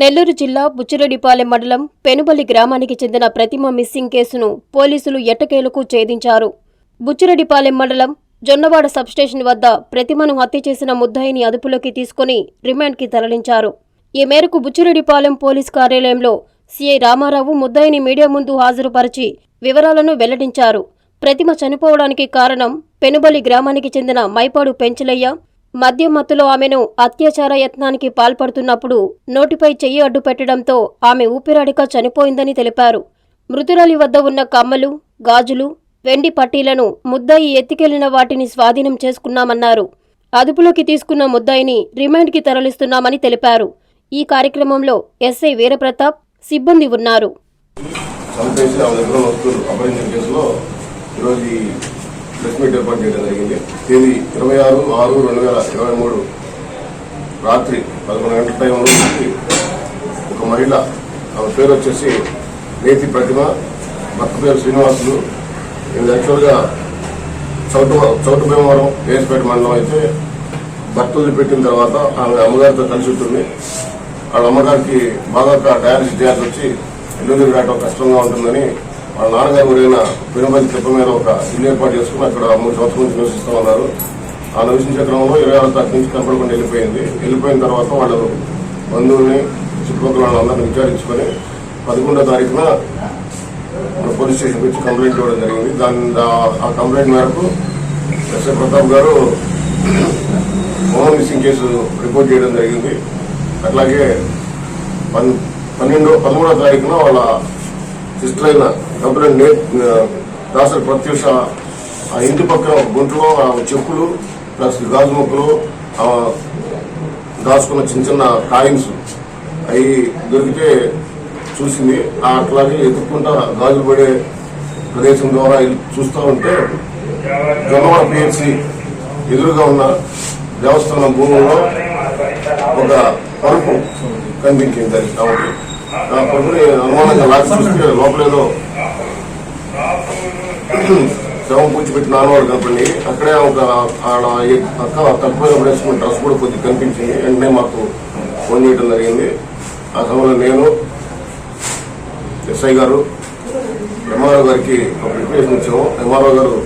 నెల్లూరు జిల్లా బుచ్చిరెడ్డిపాలెం మండలం పెనుబల్లి గ్రామానికి చెందిన ప్రతిమ మిస్సింగ్ కేసును పోలీసులు ఎట్టకేలకు ఛేదించారు. బుచ్చిరెడ్డిపాలెం మండలం జొన్నవాడ సబ్స్టేషన్ వద్ద ప్రతిమను హత్య చేసిన ముద్దాయిని అదుపులోకి తీసుకుని రిమాండ్కి తరలించారు. ఈ మేరకు బుచ్చిరెడ్డిపాలెం పోలీస్ కార్యాలయంలో సీఐ రామారావు ముద్దాయిని మీడియా ముందు హాజరుపరిచి వివరాలను వెల్లడించారు. ప్రతిమ చనిపోవడానికి కారణం పెనుబలి గ్రామానికి చెందిన మైపాడు పెంచలయ్య మద్యం మత్తులో ఆమెను అత్యాచార యత్నానికి పాల్పడుతున్నప్పుడు నోటిపై చెయ్యి అడ్డు పెట్టడంతో ఆమె ఊపిరాడిక చనిపోయిందని తెలిపారు. మృతురాలి వద్ద ఉన్న కమ్మలు గాజులు వెండి పట్టీలను ముద్దాయి ఎత్తికెళ్ళిన వాటిని స్వాధీనం చేసుకున్నామన్నారు. అదుపులోకి తీసుకున్న ముద్దాయిని రిమాండ్కి తరలిస్తున్నామని తెలిపారు. ఈ కార్యక్రమంలో ఎస్ఐ వీరప్రతాప్ సిబ్బంది ఉన్నారు. చంపేసి ప్రెస్ మీట్ ఏర్పాటు చేయడం జరిగింది. తేదీ ఇరవై ఆరు ఆరు రెండు వేల ఇరవై మూడు రాత్రి పదకొండు గంటల టైంలో ఒక మహిళ ఆమె పేరు వచ్చేసి నేతి ప్రతిమ భర్త పేరు శ్రీనివాసులు. ఇది యాక్చువల్గా చౌటు చౌటు భీమవరం వేసిపేట మండలం అయితే భర్త వదిలిపెట్టిన తర్వాత ఆమె అమ్మగారితో కలిసి ఉంటుంది. వాళ్ళ అమ్మగారికి బాగా డయాలసిస్ చేయాల్సి వచ్చి ఇల్లు రావడం కష్టంగా ఉంటుందని వాళ్ళ నాన్నగారు ఊరైన పెనుబలి తిప్ప మీద ఒక ఇల్లు ఏర్పాటు చేసుకుని అక్కడ మూడు సంవత్సరాల నుంచి నివసిస్తూ ఉన్నారు ఆ నివసించే క్రమంలో ఇరవై ఆరు తారీఖు నుంచి కనపడకుండా వెళ్ళిపోయింది. వెళ్ళిపోయిన తర్వాత వాళ్ళు బంధువుల్ని చుట్టుపక్కల వాళ్ళందరినీ విచారించుకొని పదకొండో తారీఖున మన పోలీస్ స్టేషన్కి వచ్చి కంప్లైంట్ ఇవ్వడం జరిగింది. దాని ఆ కంప్లైంట్ మేరకు ఎస్ఐ ప్రతాప్ గారు మోహన్ మిస్సింగ్ కేసు రిపోర్ట్ చేయడం జరిగింది. అట్లాగే పన్ పన్నెండో పదమూడో తారీఖున వాళ్ళ సిస్టర్ అయిన కంప్లైంట్ నే దాసరి ప్రత్యూష ఆ ఇంటి పక్కన ఒక గుంటలో ఆ చెప్పులు ప్లస్ గాజు ముక్కలు దాచుకున్న చిన్న చిన్న కాయిన్స్ అవి దొరికితే చూసింది. అట్లాగే ఎదుర్కొంటా గాజులు పడే ప్రదేశం ద్వారా చూస్తూ ఉంటే జొన్నవాడ పిహెచ్సి ఎదురుగా ఉన్న దేవస్థానం భూముల్లో ఒక పరుపు కనిపించింది దానికి కాబట్టి ఆ అనుమానంగా లాగి చూస్తే లోపలేదో శవం పూడ్చిపెట్టిన ఆనవాడు కనపడి అక్కడే ఒక ఆడ అక్క తక్కువ వేసుకున్న డ్రెస్ కూడా కొద్దిగా కనిపించింది. వెంటనే మాకు ఫోన్ చేయడం జరిగింది. ఆ సమయంలో నేను ఎస్ఐ గారు ఎంఆర్ఓ గారికి ఒక రిక్వెస్ట్ ఇచ్చాము. ఎంఆర్ఓ గారు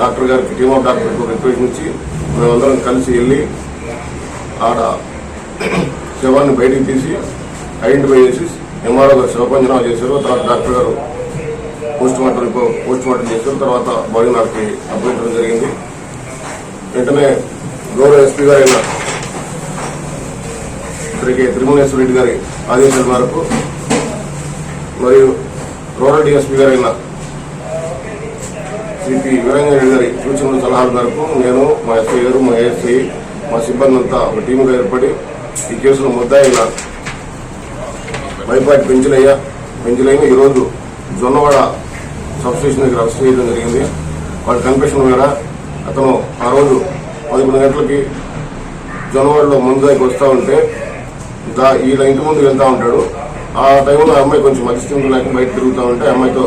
డాక్టర్ గారికి టీమ్ ఆఫ్ డాక్టర్కి ఒక రిక్వెస్ట్ ఇచ్చి మేమందరం కలిసి వెళ్ళి ఆడ శవాన్ని బయటికి తీసి ఐడెంటిఫై చేసి ఎంఆర్ఓ గారు శివపంజనం చేశారు తర్వాత డాక్టర్ గారు పోస్ట్ మార్టం పోస్ట్ మార్టం చేశారు తర్వాత బాడీ నాకి అప్పగించడం జరిగింది. వెంటనే గౌరవ ఎస్పీ గారైన ఇక్కడికి తిరుమలేశ్వర రెడ్డి గారి ఆదేశాల మేరకు మరియు రూరల్ డిఎస్పీ గారైన సిపి వీరంగారెడ్డి రెడ్డి గారి సూచనలు సలహాల మేరకు నేను మా ఎస్ఐ గారు మా ఏఎస్ఐ మా సిబ్బంది అంతా ఒక టీముగా ఏర్పడి ఈ కేసులో ముద్దాయిన మైపాటి పెంచులయ్య పెంచులయ్య ఈరోజు జొన్నవాడ సబ్స్టేషన్ దగ్గర అరెస్ట్ చేయడం జరిగింది. వాడి కన్ఫెషన్ మీద అతను ఆ రోజు పదకొండు గంటలకి జొన్నవాడలో దగ్గరికి వస్తూ ఉంటే దా వీళ్ళ ఇంటి ముందు వెళ్తూ ఉంటాడు. ఆ టైంలో ఆ అమ్మాయి కొంచెం మధ్యస్థితి లేక బయట తిరుగుతూ ఉంటే అమ్మాయితో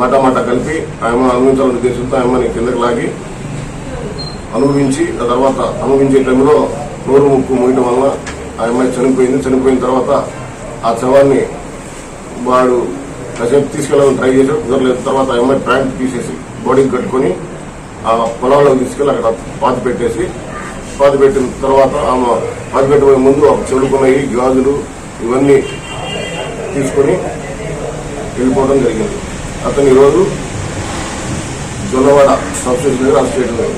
మాట మాట కలిపి ఆమె అనుభవించాలని ఉద్దేశంతో అమ్మాయిని కిందకి లాగి అనుభవించి ఆ తర్వాత అనుభవించే టైంలో నోరు ముక్కు మూయడం వలన ఆ అమ్మాయి చనిపోయింది. చనిపోయిన తర్వాత ఆ శవాన్ని వాడు కాసేపు తీసుకెళ్ళాలని ట్రై చేశాడు. కుదరలేదు. తర్వాత అమ్మాయి ప్యాంట్ తీసేసి బాడీకి కట్టుకొని ఆ పొలంలోకి తీసుకెళ్ళి అక్కడ పాతి పెట్టేసి పాతి పెట్టిన తర్వాత ఆమె పాతి పెట్టబోయే ముందు చెడుకున్నాయి గాజులు ఇవన్నీ తీసుకొని వెళ్ళిపోవడం జరిగింది. అతను ఈరోజు జొన్నవాడ సబ్స్టేషన్ దగ్గర అరెస్ట్ చేయడం జరిగింది.